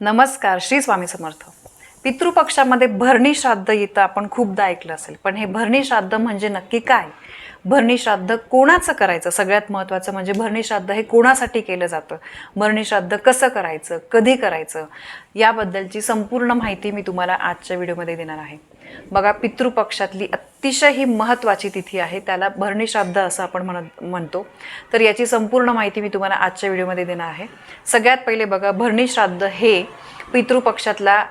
नमस्कार श्री स्वामी समर्थ. पितृपक्षामध्ये भरणी श्राद्ध येतं आपण खूपदा ऐकलं असेल पण हे भरणी श्राद्ध म्हणजे नक्की काय? भरणी श्राद्ध कोणाचं करायचं? सगळ्यात महत्त्वाचं म्हणजे भरणी श्राद्ध हे कोणासाठी केलं जातं? भरणी श्राद्ध कसं करायचं? कधी करायचं? याबद्दलची संपूर्ण माहिती मी तुम्हाला आजच्या व्हिडिओमध्ये देणार आहे. बघा पितृपक्षातली अतिशय ही महत्त्वाची तिथी आहे त्याला भरणी श्राद्ध असं आपण म्हणत म्हणतो. तर याची संपूर्ण माहिती मी तुम्हाला आजच्या व्हिडिओमध्ये देणार आहे. सगळ्यात पहिले बघा भरणी श्राद्ध हे पितृपक्षातला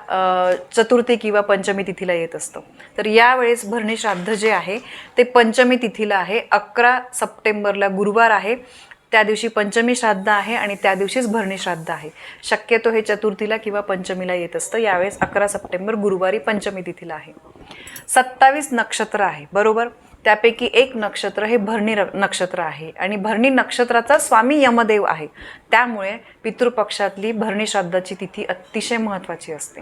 चतुर्थी किंवा पंचमी तिथीला येत असतं. तर यावेळेस भरणी श्राद्ध जे आहे ते पंचमी तिथीला आहे. अकरा सप्टेंबरला गुरुवार आहे. त्या दिवशी पंचमी श्राद्ध आहे आणि त्या दिवशीच भरणी श्राद्ध आहे. शक्यतो हे चतुर्थीला किंवा पंचमीला येत असतं. यावेळेस अकरा सप्टेंबर गुरुवारी पंचमी तिथीला आहे. सत्तावीस नक्षत्र आहे. बरोबर? त्यापैकी एक नक्षत्र हे भरणी र- नक्षत्र आहे आणि भरणी नक्षत्राचा स्वामी यमदेव आहे. त्यामुळे पितृपक्षातली भरणी श्राद्धाची तिथी अतिशय महत्त्वाची असते.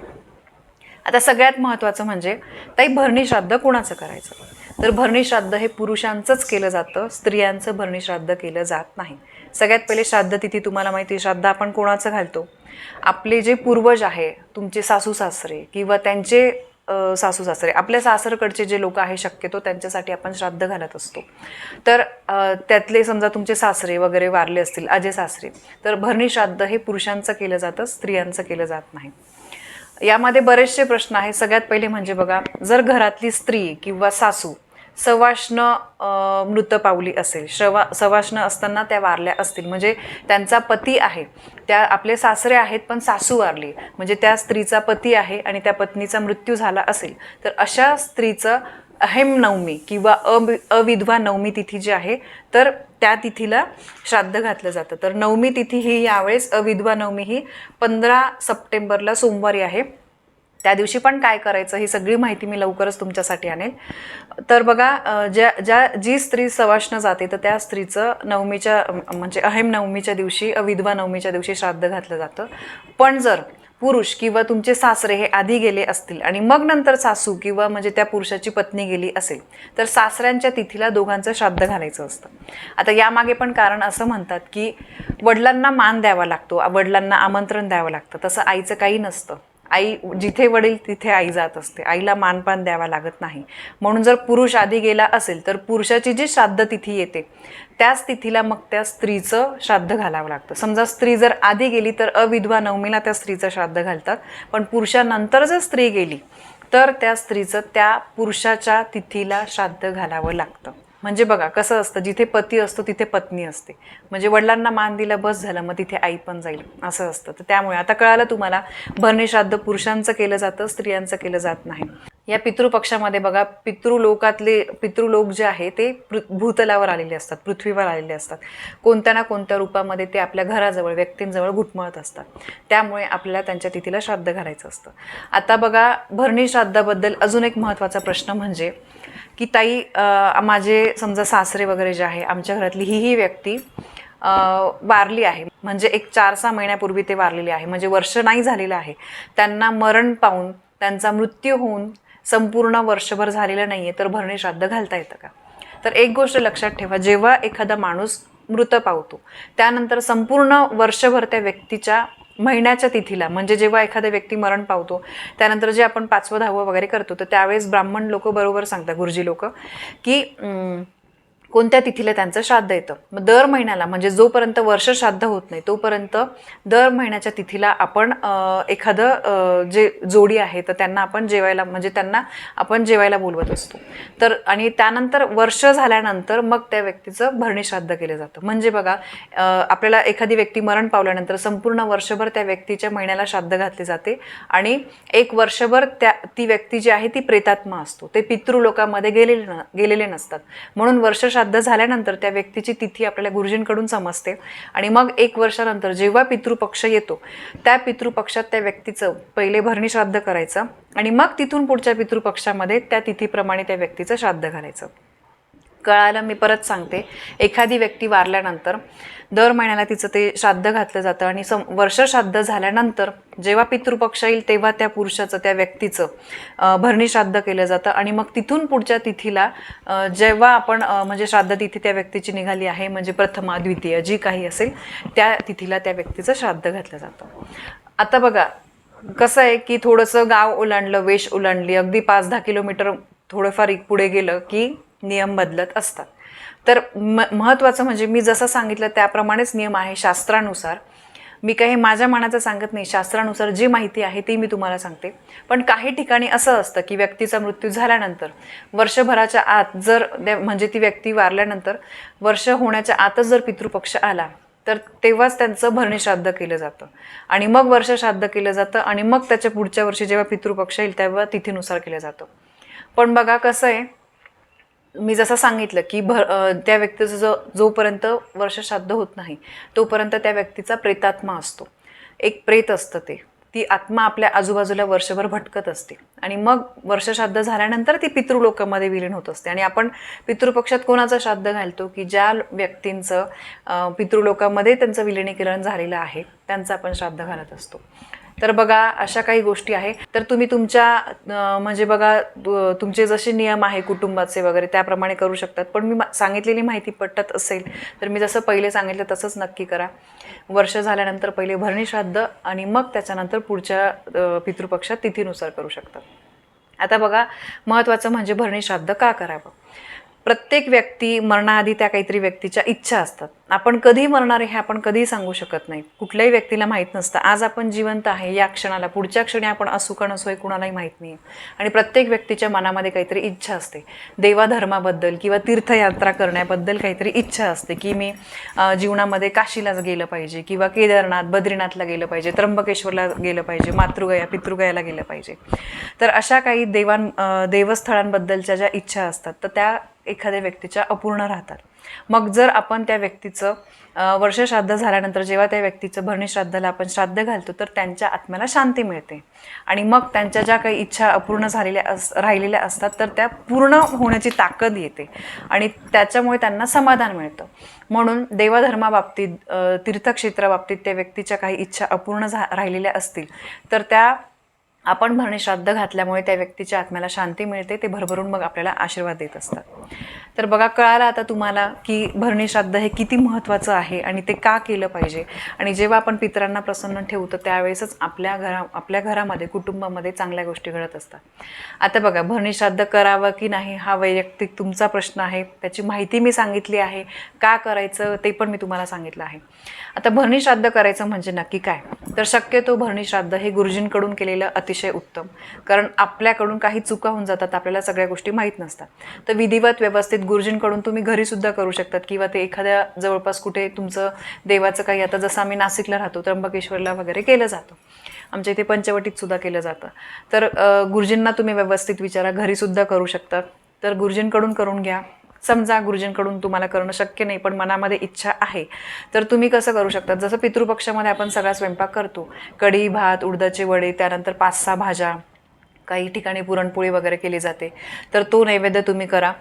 आता सगळ्यात महत्त्वाचं म्हणजे ताई भरणी श्राद्ध कुणाचं करायचं? तर भरणी श्राद्ध हे पुरुषांचंच केलं जातं स्त्रियांचं भरणी श्राद्ध केलं जात नाही. सगळ्यात पहिले श्राद्ध तिथी तुम्हाला माहिती आहे श्राद्ध आपण कोणाचं घालतो? आपले जे पूर्वज आहे तुमचे सासू सासरे किंवा त्यांचे सासू सासरे आपल्या सासरकडचे जे लोक आहे शक्यतो त्यांच्यासाठी आपण श्राद्ध घालत असतो. तर त्यातले समजा तुमचे सासरे वगैरे वारले असतील अजय सासरे तर भरणी श्राद्ध हे पुरुषांचं केलं जातं स्त्रियांचं केलं जात नाही. यामध्ये बरेचसे प्रश्न आहेत. सगळ्यात पहिले म्हणजे बघा जर घरातली स्त्री किंवा सासू सवाष्ण मृत पावली असेल श्रवा सवाष्ण असताना त्या वारल्या असतील म्हणजे त्यांचा पती आहे. त्या आपले सासरे आहेत पण सासू वारली. म्हणजे त्या स्त्रीचा पती आहे आणि त्या पत्नीचा मृत्यू झाला असेल तर अशा स्त्रीचं अहेम नवमी किंवा अवि अविधवा नवमी तिथी जी आहे तर त्या तिथीला श्राद्ध घातलं जातं. तर नवमी तिथी ही यावेळेस अविधवा नवमी ही पंधरा सप्टेंबरला सोमवारी आहे. त्या दिवशी पण काय करायचं ही सगळी माहिती मी लवकरच तुमच्यासाठी आणेल. तर बघा ज्या ज्या जी स्त्री सवाष्ण जाते तर त्या स्त्रीचं नवमीच्या म्हणजे अहेम नवमीच्या दिवशी अविधवा नवमीच्या दिवशी श्राद्ध घातलं जातं. पण जर पुरुष किंवा तुमचे सासरे हे आधी गेले असतील आणि मग नंतर सासू किंवा म्हणजे त्या पुरुषाची पत्नी गेली असेल तर सासऱ्यांच्या तिथीला दोघांचं श्राद्ध घालायचं असतं. आता यामागे पण कारण असं म्हणतात की वडिलांना मान द्यावा लागतो वडिलांना आमंत्रण द्यावं लागतं. तसं आईचं काही नसतं. आई जिथे वडील तिथे आई जात असते. आईला मानपान द्यावा लागत नाही. म्हणून जर पुरुष आधी गेला असेल तर पुरुषाची जी श्राद्ध तिथी येते त्याच तिथीला मग त्या स्त्रीचं श्राद्ध घालावं लागतं. समजा स्त्री जर आधी गेली तर अविधवा नवमीला त्या स्त्रीचं श्राद्ध घालतात. पण पुरुषानंतर जर स्त्री गेली तर त्या स्त्रीचं त्या पुरुषाच्या तिथीला श्राद्ध घालावं लागतं. म्हणजे बघा कसं असतं जिथे पती असतो तिथे पत्नी असते. म्हणजे वडिलांना मान दिला बस झालं मग तिथे आई पण जाईल असं असतं. तर त्यामुळे आता कळालं तुम्हाला भरणी श्राद्ध पुरुषांचं केलं जातं स्त्रियांचं केलं जात नाही. या पितृपक्षामध्ये बघा पितृलोकातले पितृलोक जे आहे ते भूतलावर आलेले असतात पृथ्वीवर आलेले असतात. कोणत्या ना कोणत्या रूपामध्ये ते आपल्या घराजवळ व्यक्तींजवळ घुटमळत असतात. त्यामुळे आपल्याला त्यांच्या तिथीला श्राद्ध घालायचं असतं. आता बघा भरणी श्राद्धाबद्दल अजून एक महत्त्वाचा प्रश्न म्हणजे की ताई माझे समजा सासरे वगैरे जे आहे आमच्या घरातली ही ही व्यक्ती वारली आहे. म्हणजे एक चार सहा महिन्यापूर्वी ते वारलेले आहे. म्हणजे वर्ष नाही झालेलं आहे. त्यांना मरण पाहून त्यांचा मृत्यू होऊन संपूर्ण वर्षभर झालेलं नाही आहे तर भरणे श्राद्ध घालता येतं का? तर एक गोष्ट लक्षात ठेवा जेव्हा एखादा माणूस मृत पावतो त्यानंतर संपूर्ण वर्षभर त्या व्यक्तीच्या महिन्याच्या तिथीला. म्हणजे जेव्हा एखादा व्यक्ती मरण पावतो त्यानंतर जे आपण पाचवं दहावं वगैरे करतो तर त्यावेळेस ब्राह्मण लोक बरोबर सांगतात गुरुजी लोक की कोणत्या तिथीला त्यांचं श्राद्ध येतं? मग दर महिन्याला म्हणजे जोपर्यंत वर्ष श्राद्ध होत नाही तोपर्यंत दर महिन्याच्या तिथीला आपण एखादं जे जोडी आहे तर त्यांना आपण जेवायला म्हणजे त्यांना आपण जेवायला बोलवत असतो. तर आणि त्यानंतर वर्ष झाल्यानंतर मग त्या व्यक्तीचं भरणी श्राद्ध केलं जातं. म्हणजे बघा आपल्याला एखादी व्यक्ती मरण पावल्यानंतर संपूर्ण वर्षभर त्या व्यक्तीच्या महिन्याला श्राद्ध घातले जाते आणि एक वर्षभर त्या ती व्यक्ती जी आहे ती प्रेतात्मा असतो. ते पितृलोकामध्ये गेलेले न गेलेले नसतात. म्हणून वर्ष श्राद्ध झाल्यानंतर त्या व्यक्तीची तिथी आपल्याला गुरुजींकडून समजते. आणि मग एक वर्षानंतर जेव्हा पितृपक्ष येतो त्या पितृपक्षात त्या व्यक्तीचं पहिले भरणी श्राद्ध करायचं आणि मग तिथून पुढच्या पितृपक्षामध्ये त्या तिथीप्रमाणे त्या व्यक्तीचं श्राद्ध घालायचं. कळायला मी परत सांगते. एखादी व्यक्ती वारल्यानंतर दर महिन्याला तिचं ते श्राद्ध घातलं जातं आणि सम वर्ष श्राद्ध झाल्यानंतर जेव्हा पितृपक्ष येईल तेव्हा त्या पुरुषाचं त्या व्यक्तीचं भरणी श्राद्ध केलं जातं आणि मग तिथून पुढच्या तिथीला जेव्हा आपण म्हणजे श्राद्ध तिथी त्या व्यक्तीची निघाली आहे म्हणजे प्रथमा द्वितीय जी काही असेल त्या तिथीला त्या व्यक्तीचं श्राद्ध घातलं जातं. आता बघा कसं आहे की थोडंसं गाव ओलांडलं वेश ओलांडली अगदी पाच दहा किलोमीटर थोडंफार पुढे गेलं की नियम बदलत असतात. तर म महत्त्वाचं म्हणजे मी जसं सांगितलं त्याप्रमाणेच नियम आहे शास्त्रानुसार. मी काही माझ्या मनाचं सांगत नाही शास्त्रानुसार जी माहिती आहे ती मी तुम्हाला सांगते. पण काही ठिकाणी असं असतं की व्यक्तीचा मृत्यू झाल्यानंतर वर्षभराच्या आत जर म्हणजे ती व्यक्ती वारल्यानंतर वर्ष होण्याच्या आतच जर पितृपक्ष आला तर तेव्हाच त्यांचं भरणे श्राद्ध केलं जातं. आणि मग वर्ष श्राद्ध केलं जातं आणि मग त्याच्या पुढच्या वर्षी जेव्हा पितृपक्ष येईल तेव्हा तिथीनुसार केलं जातं. पण बघा कसं आहे मी जसं सांगितलं की भर त्या व्यक्तीचं जो जोपर्यंत वर्ष श्राद्ध होत नाही तोपर्यंत त्या व्यक्तीचा प्रेतात्मा असतो. एक प्रेत असतं ते. ती आत्मा आपल्या आजूबाजूला वर्षभर भटकत असते. आणि मग वर्ष श्राद्ध झाल्यानंतर ती पितृलोकामध्ये विलीन होत असते. आणि आपण पितृपक्षात कोणाचा श्राद्ध घालतो की ज्या व्यक्तींचं पितृलोकामध्ये त्यांचं विलिनीकरण झालेलं आहे त्यांचं आपण श्राद्ध घालत असतो. तर बघा अशा काही गोष्टी आहे. तर तुम्ही तुमच्या म्हणजे बघा तुमचे जसे नियम आहे कुटुंबाचे वगैरे त्याप्रमाणे करू शकतात. पण मी सांगितलेली माहिती पटत असेल तर मी जसं पहिले सांगितलं तसंच नक्की करा. वर्ष झाल्यानंतर पहिले भरणी श्राद्ध आणि मग त्याच्यानंतर पुढच्या पितृपक्षात तिथीनुसार करू शकतात. आता बघा महत्त्वाचं म्हणजे भरणी श्राद्ध का करावं? प्रत्येक व्यक्ती मरणाआधी त्या काहीतरी व्यक्तीच्या इच्छा असतात. आपण कधी मरणार आहे हे आपण कधीही सांगू शकत नाही. कुठल्याही व्यक्तीला माहीत नसतं. आज आपण जिवंत आहे या क्षणाला पुढच्या क्षणी आपण असू का नसू हे कुणालाही माहीत नाही आणि प्रत्येक व्यक्तीच्या मनामध्ये काहीतरी इच्छा असते. देवाधर्माबद्दल किंवा तीर्थयात्रा करण्याबद्दल काहीतरी इच्छा असते की मी जीवनामध्ये काशीलाच गेलं पाहिजे किंवा केदारनाथ बद्रीनाथला गेलं पाहिजे त्र्यंबकेश्वरला गेलं पाहिजे मातृगया पितृगयाला गेलं पाहिजे. तर अशा काही देवां देवस्थळांबद्दलच्या ज्या इच्छा असतात तर त्या एखाद्या व्यक्तीच्या अपूर्ण राहतात. मग जर आपण त्या व्यक्तीचं वर्ष श्राद्ध झाल्यानंतर जेव्हा त्या व्यक्तीचं भरणी श्राद्धाला आपण श्राद्ध घालतो तर त्यांच्या आत्म्याला शांती मिळते. आणि मग त्यांच्या ज्या काही इच्छा अपूर्ण झालेल्या अस राहिलेल्या असतात तर त्या पूर्ण होण्याची ताकद येते. आणि त्याच्यामुळे त्यांना समाधान मिळतं. म्हणून देवाधर्माबाबतीत तीर्थक्षेत्राबाबतीत त्या व्यक्तीच्या काही इच्छा अपूर्ण झा राहिलेल्या असतील तर त्या आपण भरणे श्राद्ध घातल्यामुळे त्या व्यक्तीच्या आत्म्याला शांती मिळते ते भरभरून मग आपल्याला आशीर्वाद देत असतात. तर बघा कळालं आता तुम्हाला की भरणे श्राद्ध हे किती महत्त्वाचं आहे आणि ते का केलं पाहिजे? आणि जेव्हा आपण पितरांना प्रसन्न ठेवतो त्यावेळेसच आपल्या घरा आपल्या घरामध्ये कुटुंबामध्ये चांगल्या गोष्टी घडत असतात. आता बघा भरणे श्राद्ध करावं की नाही हा वैयक्तिक तुमचा प्रश्न आहे. त्याची माहिती मी सांगितली आहे. का करायचं ते पण मी तुम्हाला सांगितलं आहे. आता भरणी श्राद्ध करायचं म्हणजे नक्की काय? तर शक्यतो भरणी श्राद्ध हे गुरुजींकडून केलेलं अतिशय उत्तम. कारण आपल्याकडून काही चुका होऊन जातात आपल्याला सगळ्या गोष्टी माहीत नसतात. तर विधिवत व्यवस्थित गुरुजींकडून तुम्ही घरीसुद्धा करू शकतात किंवा ते एखाद्या जवळपास कुठे तुमचं देवाचं काही आता जसं आम्ही नाशिकला राहतो त्र्यंबकेश्वरला वगैरे केलं जातं. आमच्या इथे पंचवटीत सुद्धा केलं जातं. तर गुरुजींना तुम्ही व्यवस्थित विचारा घरीसुद्धा करू शकतात. तर गुरुजींकडून करून घ्या. समजा गुरुजींकडून तुम्हाला करणं शक्य नाही पण मनामध्ये इच्छा आहे तर तुम्ही कसं करू शकता? जसं पितृपक्षामध्ये आपण सगळा स्वयंपाक करतो कढी भात उडदाचे वडे त्यानंतर पाच सहा भाज्या काही ठिकाणी पुरणपोळी वगैरे केली जाते तर तो नैवेद्य तुम्ही करा.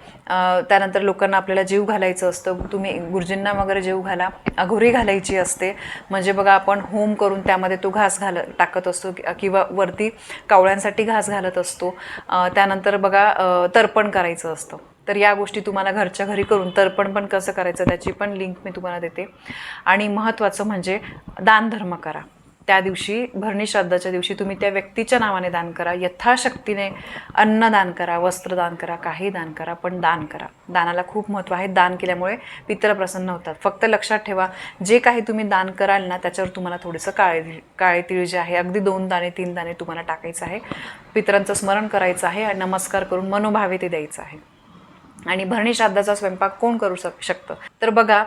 त्यानंतर लोकांना आपल्याला जीव घालायचं असतं तुम्ही गुरुजींना वगैरे जीव घाला. अघोरी घालायची असते म्हणजे बघा आपण होम करून त्यामध्ये तो घास घाल टाकत असतो किंवा वरती कावळ्यांसाठी घास घालत असतो. त्यानंतर बघा तर्पण करायचं असतं. तर या गोष्टी तुम्हाला घरच्या घरी करून तर्पण पण कसं करायचं त्याची पण लिंक मी तुम्हाला देते. आणि महत्त्वाचं म्हणजे दानधर्म करा. त्या दिवशी भरणी श्राद्धाच्या दिवशी तुम्ही त्या व्यक्तीच्या नावाने दान करा. यथाशक्तीने अन्न दान करा वस्त्र दान करा काही दान करा पण दान करा. दानाला खूप महत्त्व आहे. दान केल्यामुळे पितर प्रसन्न होतात. फक्त लक्षात ठेवा जे काही तुम्ही दान कराल ना त्याच्यावर तुम्हाला थोडंसं काळे काळे तिळ जे आहे अगदी दोन दाणे तीन दाणे तुम्हाला टाकायचं आहे. पितरांचं स्मरण करायचं आहे आणि नमस्कार करून मनोभावे ते द्यायचं आहे. आणि भरणी श्राद्धाचा स्वयंपाक कोण करू शक शकतं? तर बघा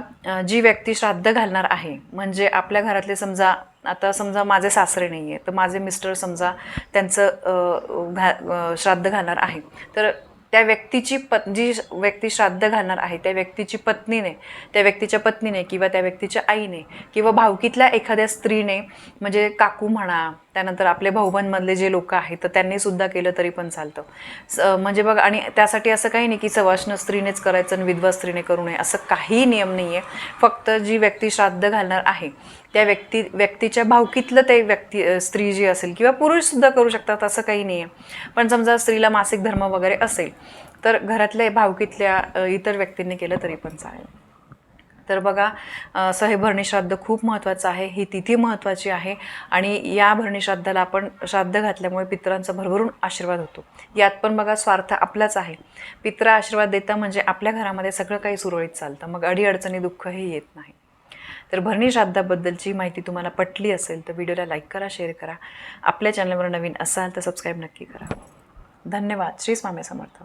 जी व्यक्ती श्राद्ध घालणार आहे म्हणजे आपल्या घरातले समजा आता समजा माझे सासरे नाही आहे तर माझे मिस्टर समजा त्यांचं घा श्राद्ध घालणार आहे. तर त्या व्यक्तीची पत् जी व्यक्ती श्राद्ध घालणार आहे त्या व्यक्तीची पत्नीने त्या व्यक्तीच्या पत्नीने किंवा त्या व्यक्तीच्या आईने किंवा भावकीतल्या एखाद्या स्त्रीने म्हणजे काकू म्हणा त्यानंतर आपले भाऊबंदमधले जे लोक आहेत तर त्यांनी सुद्धा केलं तरी पण चालतं. स- म्हणजे बघ आणि त्यासाठी असं काही नाही की सवाष्ण स्त्रीनेच करायचं आणि विधवा स्त्रीने करू नये असं काही नियम नाही आहे फक्त जी व्यक्ती श्राद्ध घालणार आहे त्या व्यक्ती व्यक्तीच्या भावकीतलं ते व्यक्ती स्त्री जी असेल किंवा पुरुषसुद्धा करू शकतात असं काही नाही आहे पण समजा स्त्रीला मासिक धर्म वगैरे असेल तर घरातल्या भावकीतल्या इतर व्यक्तींनी केलं तरी पण चालेल. तर बघा असं हे भरणी श्राद्ध खूप महत्त्वाचं आहे ही तिथी महत्त्वाची आहे आणि या भरणी श्राद्धाला आपण श्राद्ध घातल्यामुळे पितरांचा भरभरून आशीर्वाद होतो. यात पण बघा स्वार्थ आपलाच आहे. पित्र आशीर्वाद देता म्हणजे आपल्या घरामध्ये सगळं काही सुरळीत चालतं. मग अडीअडचणी दुःख हे येत नाही. तर भरणी श्राद्धाबद्दलची माहिती तुम्हाला पटली असेल तर व्हिडिओला लाईक करा शेअर करा. आपल्या चॅनलवर नवीन असाल तर सबस्क्राईब नक्की करा. धन्यवाद. श्री स्वामी समर्थ.